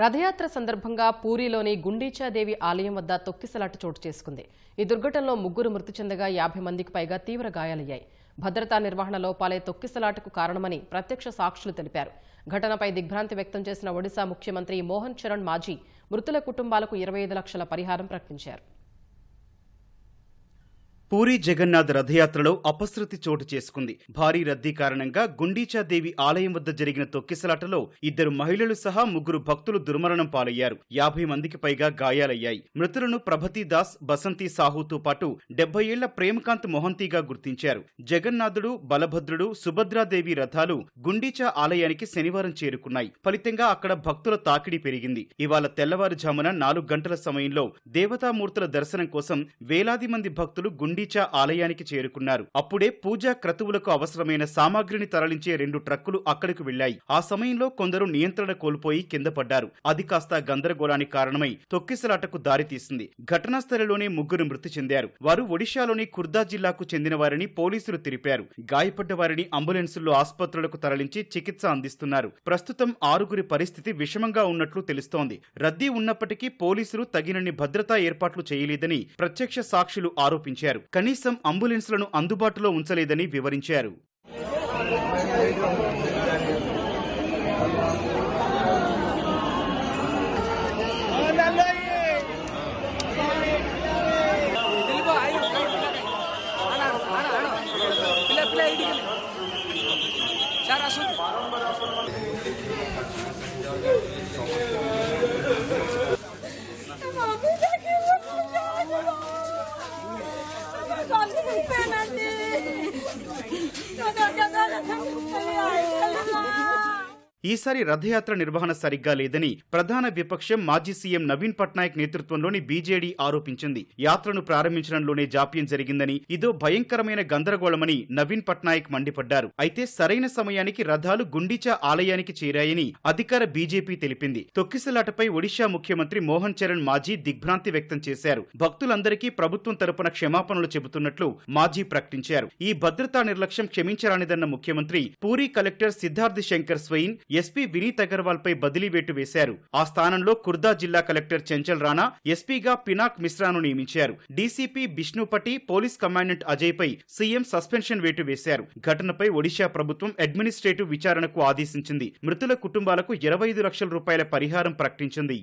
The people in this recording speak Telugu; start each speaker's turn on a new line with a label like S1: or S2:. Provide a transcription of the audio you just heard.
S1: రథయాత్ర సందర్భంగా పూరిలోని గుండీచాదేవి ఆలయం వద్ద తొక్కిసలాట చోటు చేసుకుంది. ఈ దుర్ఘటనలో ముగ్గురు మృతి చెందగా యాభై మందికి పైగా తీవ్ర గాయాలయ్యాయి. భద్రతా నిర్వహణ లోపాలే తొక్కిసలాటకు కారణమని ప్రత్యక్ష సాక్షులు తెలిపారు. ఘటనపై దిగ్భ్రాంతి వ్యక్తం చేసిన ఒడిశా ముఖ్యమంత్రి మోహన్ చరణ్ మాజీ మృతుల కుటుంబాలకు ఇరవై ఐదు లక్షల పరిహారం ప్రకటించారు.
S2: పూరి జగన్నాథ్ రథయాత్రలో అపశృతి చోటు చేసుకుంది. భారీ రద్దీ కారణంగా గుండీచాదేవి ఆలయం వద్ద జరిగిన తొక్కిసలాటలో ఇద్దరు మహిళలు సహా ముగ్గురు భక్తులు దుర్మరణం పాలయ్యారు. యాభై మందికి పైగా గాయాలయ్యాయి. మృతులను ప్రభతి దాస్ బసంతి సాహుతో పాటు డెబ్బై ఏళ్ళ ప్రేమకాంత్ మొహంతిగా గుర్తించారు. జగన్నాథుడు బలభద్రుడు సుభద్రాదేవి రథాలు గుండీచా ఆలయానికి శనివారం చేరుకున్నాయి. ఫలితంగా అక్కడ భక్తుల తాకిడి పెరిగింది. ఇవాళ తెల్లవారుజామున నాలుగు గంటల సమయంలో దేవతామూర్తుల దర్శనం కోసం వేలాది మంది భక్తులు గుండీచా ఆలయానికి చేరుకున్నారు. అప్పుడే పూజా క్రతువులకు అవసరమైన సామాగ్రిని తరలించే రెండు ట్రక్కులు అక్కడికి వెళ్ళాయి ఆ సమయంలో కొందరు నియంత్రణ కోల్పోయి కింద పడ్డారు. అది కాస్త గందరగోళానికి కారణమై తొక్కిసలాటకు దారితీసింది ఘటనా స్థలిలోనే ముగ్గురు మృతి చెందారు. వారు ఒడిశాలోని ఖుర్దా జిల్లాకు చెందినవారని పోలీసులు తెలిపారు గాయపడ్డ వారిని అంబులెన్సుల్లో ఆసుపత్రులకు తరలించి చికిత్స అందిస్తున్నారు. ప్రస్తుతం ఆరుగురి పరిస్థితి విషమంగా ఉన్నట్లు తెలుస్తోంది. రద్దీ ఉన్నప్పటికీ పోలీసులు తగినన్ని భద్రతా ఏర్పాట్లు చేయలేదని ప్రత్యక్ష సాక్షులు ఆరోపించారు. కనీసం అంబులెన్స్లను అందుబాటులో ఉంచలేదని వివరించారు.
S3: Oh, my God.
S2: ఈసారి రథయాత్ర నిర్వహణ సరిగ్గా లేదని ప్రధాన విపక్షం మాజీ సీఎం నవీన్ పట్నాయక్ నేతృత్వంలోని బీజేడీ ఆరోపించింది. యాత్రను ప్రారంభించడంలోనే జాప్యం జరిగిందని ఇదో భయంకరమైన గందరగోళమని నవీన్ పట్నాయక్ మండిపడ్డారు. అయితే సరైన సమయానికి రథాలు గుండీచా ఆలయానికి చేరాయని అధికార బీజేపీ తెలిపింది. తొక్కిసలాటపై ఒడిశా ముఖ్యమంత్రి మోహన్ చరణ్ మాజీ దిగ్భ్రాంతి వ్యక్తం చేశారు. భక్తులందరికీ ప్రభుత్వం తరపున క్షమాపణలు చెబుతున్నట్లు మాజీ ప్రకటించారు. ఈ భద్రతా నిర్లక్ష్యం క్షమించరానిదన్న ముఖ్యమంత్రి పూరీ కలెక్టర్ సిద్ధార్థ్ శంకర్ స్వయిన్ ఎస్పీ వినీత్ అగర్వాల్ పై బదిలీ వేటు వేశారు. ఆ స్థానంలో కుర్దా జిల్లా కలెక్టర్ చెంచల్ రాణా ఎస్పీగా పినాక్ మిశ్రాను నియమించారు. DCP Bishnupati police commandant Ajay పై సీఎం సస్పెన్షన్ వేటు వేశారు. ఘటనపై ఒడిశా ప్రభుత్వం అడ్మినిస్ట్రేటివ్ విచారణకు ఆదేశించింది. మృతుల కుటుంబాలకు ఇరవై ఐదు లక్షల రూపాయల పరిహారం ప్రకటించింది.